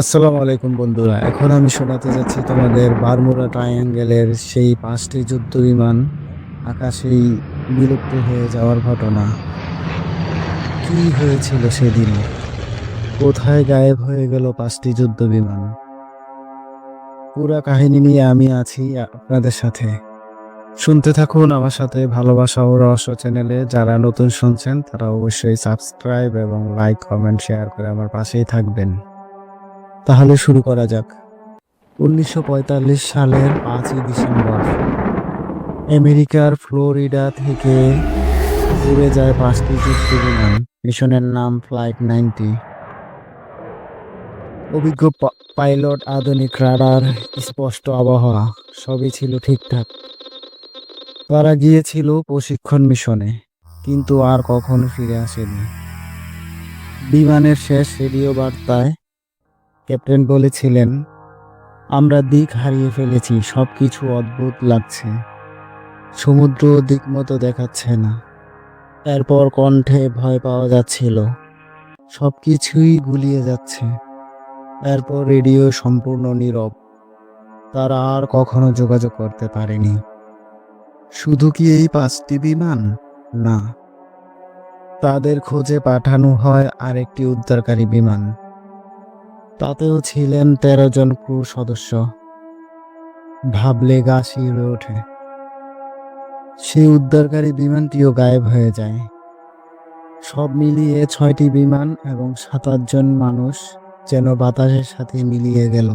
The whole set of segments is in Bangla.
আসসালামু আলাইকুম বন্ধুরা, এখন আমি শোনাতে যাচ্ছি তোমাদের বারমুডা ট্রায়াঙ্গেলের সেই পাঁচটি যুদ্ধ বিমান আকাশেই বিলুপ্ত হয়ে যাওয়ার ঘটনা। কি হয়েছিল সেদিন? কোথায় গায়েব হয়ে গেল পাঁচটি যুদ্ধ বিমান? পুরা কাহিনী নিয়ে আমি আছি আপনাদের সাথে। শুনতে থাকুন আমার সাথে ভালোবাসা ও রহস্য চ্যানেলে। যারা নতুন শুনছেন, তারা অবশ্যই সাবস্ক্রাইব এবং লাইক, কমেন্ট, শেয়ার করে আমার পাশেই থাকবেন। তাহলে শুরু করা যাক। উনিশশো পঁয়তাল্লিশ সালের পাঁচই ডিসেম্বর। আমেরিকার ফ্লোরিডা থেকে উড়ে যায় পাঁচটি যুদ্ধ বিমান মিশনের নাম ফ্লাইট নাইনটি। অভিজ্ঞ পাইলট, আধুনিক রাডার, স্পষ্ট আবহাওয়া, সবই ছিল ঠিকঠাক। তারা গিয়েছিল প্রশিক্ষণ মিশনে, কিন্তু আর কখনো ফিরে আসেনি। বিমানের শেষ রেডিও বার্তায় ক্যাপ্টেন বলেছিলেন, আমরা দিক হারিয়ে ফেলেছি সব কিছু অদ্ভুত লাগছে। সমুদ্র দিক মতো দেখাচ্ছে না। এরপর কণ্ঠে ভয় পাওয়া যাচ্ছিল। সব কিছুই গুলিয়ে যাচ্ছে। এরপর রেডিও সম্পূর্ণ নীরব। তারা আর কখনো যোগাযোগ করতে পারেনি। শুধু কি এই পাঁচটি বিমান? না। তাদের খোঁজে পাঠানো হয় আরেকটি উদ্ধারকারী বিমান। তাতেও ছিলেন তেরো জন ক্রু সদস্য। ভাবলে গা শিউরে ওঠে। সেই উদ্ধারকারী বিমানটিও গায়েব হয়ে যায়। সব মিলিয়ে ছয়টি বিমান এবং সাত জন মানুষ যেন বাতাসের সাথে মিলিয়ে গেল।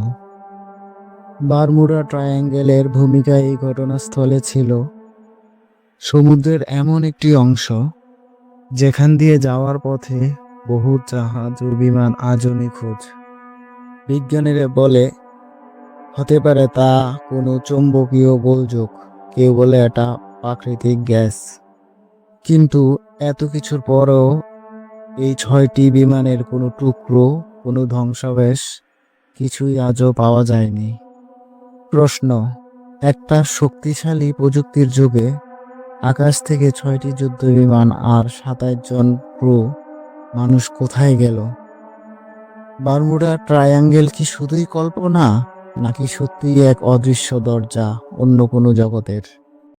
বারমুডা ট্রায়াঙ্গেলের ভূমিকা এই ঘটনাস্থলে ছিল। সমুদ্রের এমন একটি অংশ, যেখান দিয়ে যাওয়ার পথে বহু জাহাজ ও বিমান আজও নিখোঁজ। বিজ্ঞানীরা বলে, হতে পারে তা কোনো চৌম্বকীয় গোলযোগ। কেউ বলে এটা প্রাকৃতিক গ্যাস। কিন্তু এত কিছুর পরেও এই ছয়টি বিমানের কোনো টুকরো, কোনো ধ্বংসাবেশ কিছুই আজও পাওয়া যায়নি। প্রশ্ন, একটা শক্তিশালী প্রযুক্তির যুগে আকাশ থেকে ছয়টি যুদ্ধ বিমান আর সাতাশ জন ক্রু মানুষ কোথায় গেল? বারমুডা ট্রায়াঙ্গেল কি শুধুই কল্পনা নাকি সত্যিই এক অদৃশ্য দরজা অন্য কোনো জগতের?